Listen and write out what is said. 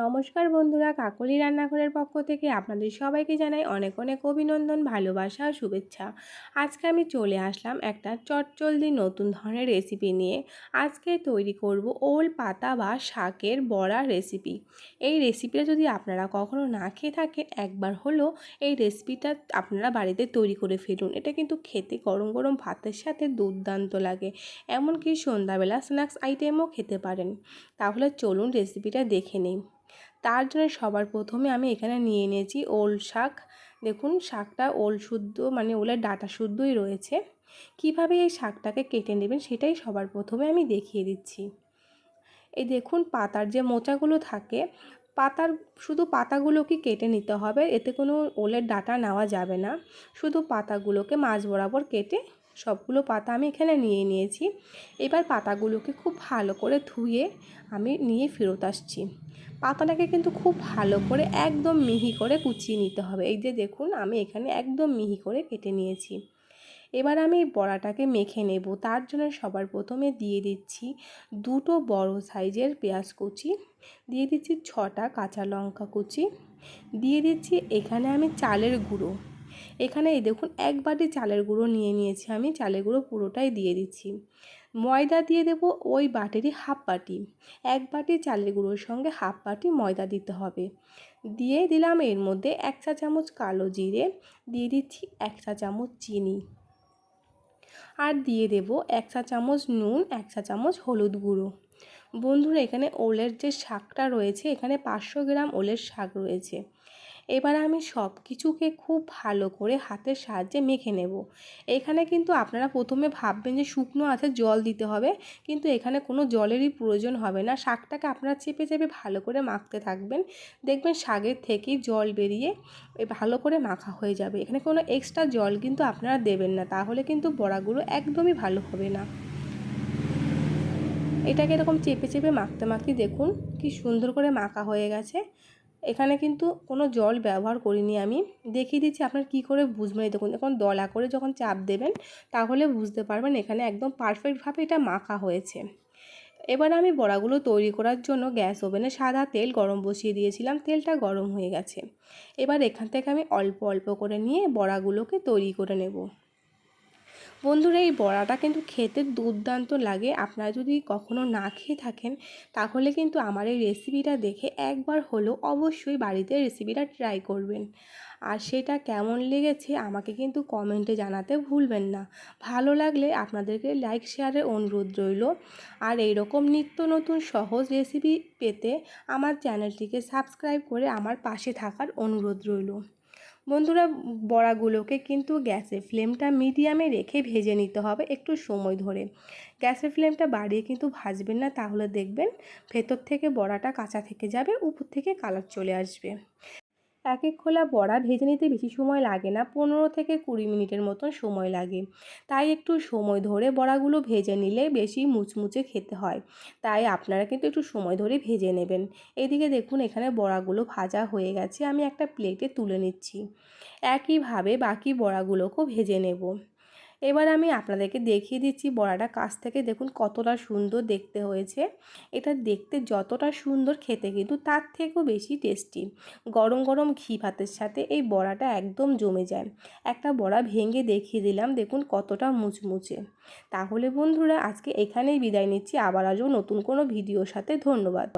নমস্কার বন্ধুরা, কাকলি রান্নাঘরের পক্ষ থেকে আপনাদের সবাইকে জানাই অনেক অনেক অভিনন্দন, ভালোবাসা ও শুভেচ্ছা। আজকে আমি চলে আসলাম একটা চটচলদি নতুন ধরনের রেসিপি নিয়ে। আজকে তৈরি করব ওল পাতা বা শাকের বড়া রেসিপি এই রেসিপিটা যদি আপনারা কখনো না খেয়ে থাকেন, একবার হলো এই রেসিপিটা আপনারা বাড়িতে তৈরি করে ফেলুন। এটা কিন্তু খেতে গরম গরম ভাতের সাথে দুর্দান্ত লাগে। এমনকি সন্ধ্যাবেলা স্ন্যাক্স আইটেমও খেতে পারেন। তাহলে চলুন রেসিপিটা দেখে নিই। তার জন্য সবার প্রথমে আমি এখানে নিয়ে নিয়েছি ওল শাক। দেখুন, শাকটা ওল শুদ্ধ মানে ওলের ডাটা শুদ্ধই রয়েছে। কীভাবে এই শাকটাকে কেটে নেবেন সেটাই সবার প্রথমে আমি দেখিয়ে দিচ্ছি। এই দেখুন, পাতার যে মোচাগুলো থাকে, পাতার, শুধু পাতাগুলোকে কেটে নিতে হবে, এতে কোনো ওলের ডাটা নেওয়া যাবে না। শুধু পাতাগুলোকে মাছ বরাবর কেটে সবগুলো পাতা আমি এখানে নিয়ে নিয়েছি। এবার পাতাগুলোকে খুব ভালো করে ধুয়ে আমি নিয়ে ফেরত আসছি। পাতাটাকে কিন্তু খুব ভালো করে একদম মিহি করে কুচিয়ে নিতে হবে। এই যে দেখুন, আমি এখানে একদম মিহি করে কেটে নিয়েছি। এবার আমি বড়াটাকে মেখে নেব। তার জন্য সবার প্রথমে দিয়ে দিচ্ছি দুটো বড় সাইজের পেঁয়াজ কুচি, দিয়ে দিচ্ছি ছটা কাঁচা লঙ্কা কুচি, দিয়ে দিচ্ছি এখানে আমি চালের গুঁড়ো। এখানে এই দেখুন এক বাটি চালের গুঁড়ো নিয়ে নিয়েছি আমি, চালের গুঁড়ো পুরোটাই দিয়ে দিচ্ছি। ময়দা দিয়ে দেব ওই বাটিরই হাফ বাটি, এক বাটি চালের গুঁড়োর সঙ্গে হাফ বাটি ময়দা দিতে হবে। দিয়ে দিলাম এর মধ্যে এক চা চামচ কালো জিরে, দিয়ে দিচ্ছি এক চা চামচ চিনি। আর দিয়ে দেব এক চা চামচ নুন, এক চা চামচ হলুদ গুঁড়ো। বন্ধুরা, এখানে ওলের যে শাকটা রয়েছে, এখানে পাঁচশো গ্রাম ওলের শাক রয়েছে। এবার আমি সব কিছুকে খুব ভালো করে হাতের সাহায্যে মেখে নেব। এখানে কিন্তু আপনারা প্রথমে ভাববেন যে শুকনো আছে জল দিতে হবে, কিন্তু এখানে কোনো জলেরই প্রয়োজন হবে না। শাকটাকে আপনারা চেপে চেপে ভালো করে মাখতে থাকবেন। দেখবেন শাকের থেকেই জল বেরিয়ে ভালো করে মাখা হয়ে যাবে। এখানে কোনো এক্সট্রা জল কিন্তু আপনারা দেবেন না, তাহলে কিন্তু বড়াগুলো একদমই ভালো হবে না। এটাকে এরকম চেপে চেপে মাখতে মাখতে দেখুন কি সুন্দর করে মাখা হয়ে গেছে। এখানে কিন্তু কোনো জল ব্যবহার করিনি আমি। দেখিয়ে দিচ্ছি আপনার কি করে বুঝবেন দেখুন, এখন দলা করে যখন চাপ দেবেন, তাহলে বুঝতে পারবেন এখানে একদম পারফেক্টভাবে এটা মাখা হয়েছে। এবার আমি বড়াগুলো তৈরি করার জন্য গ্যাস ওভেনে সাদা তেল গরম বসিয়ে দিয়েছিলাম, তেলটা গরম হয়ে গেছে। এবার এখান থেকে আমি অল্প অল্প করে নিয়ে বড়াগুলোকে তৈরি করে নেব। বন্ধুরা, এই বড়াটা কিন্তু খেতে দুর্দান্ত লাগে। আপনারা যদি কখনো না খেয়ে থাকেন, তাহলে কিন্তু আমার এই রেসিপিটা দেখে একবার হলেও অবশ্যই বাড়িতে রেসিপিটা ট্রাই করবেন। আর সেটা কেমন লেগেছে আমাকে কিন্তু কমেন্টে জানাতে ভুলবেন না। ভালো লাগলে আপনাদেরকে লাইক শেয়ারের অনুরোধ রইল। আর এইরকম নিত্য নতুন সহজ রেসিপি পেতে আমার চ্যানেলটিকে সাবস্ক্রাইব করে আমার পাশে থাকার অনুরোধ রইল। বন্ধুরা, বড়াগুলোকে কিন্তু গ্যাসের ফ্লেমটা মিডিয়ামে রেখে ভেজে নিতে হবে একটু সময় ধরে। গ্যাসের ফ্লেমটা বাড়িয়ে কিন্তু ভাজবেন না, তাহলে দেখবেন ভেতর থেকে বড়াটা কাঁচা থেকে যাবে, উপর থেকে কালার চলে আসবে। এক এক খোলা বড়া ভেজে নিতে বেশি সময় লাগে না, পনেরো থেকে কুড়ি মিনিটের মতন সময় লাগে। তাই একটু সময় ধরে বড়াগুলো ভেজে নিলে বেশি মুচমুচে খেতে হয়। তাই আপনারা কিন্তু একটু সময় ধরে ভেজে নেবেন। এদিকে দেখুন, এখানে বড়াগুলো ভাজা হয়ে গেছে, আমি একটা প্লেটে তুলে নিচ্ছি। একইভাবে বাকি বড়াগুলোকেও ভেজে নেব। এবার আমি আপনাদেরকে দেখিয়ে দিচ্ছি বড়াটা কাছ থেকে। দেখুন কতটা সুন্দর দেখতে হয়েছে। এটা দেখতে যতটা সুন্দর খেতে কিন্তু তার থেকেও বেশি টেস্টি। গরম গরম ঘি ভাতের সাথে এই বড়াটা একদম জমে যায়। একটা বড়া ভেঙে দেখিয়ে দিলাম। দেখুন কতটা মুচমুচে। তাহলে বন্ধুরা আজকে এখানেই বিদায় নিচ্ছি। আবার আজও নতুন কোনো ভিডিওর সাথে। ধন্যবাদ।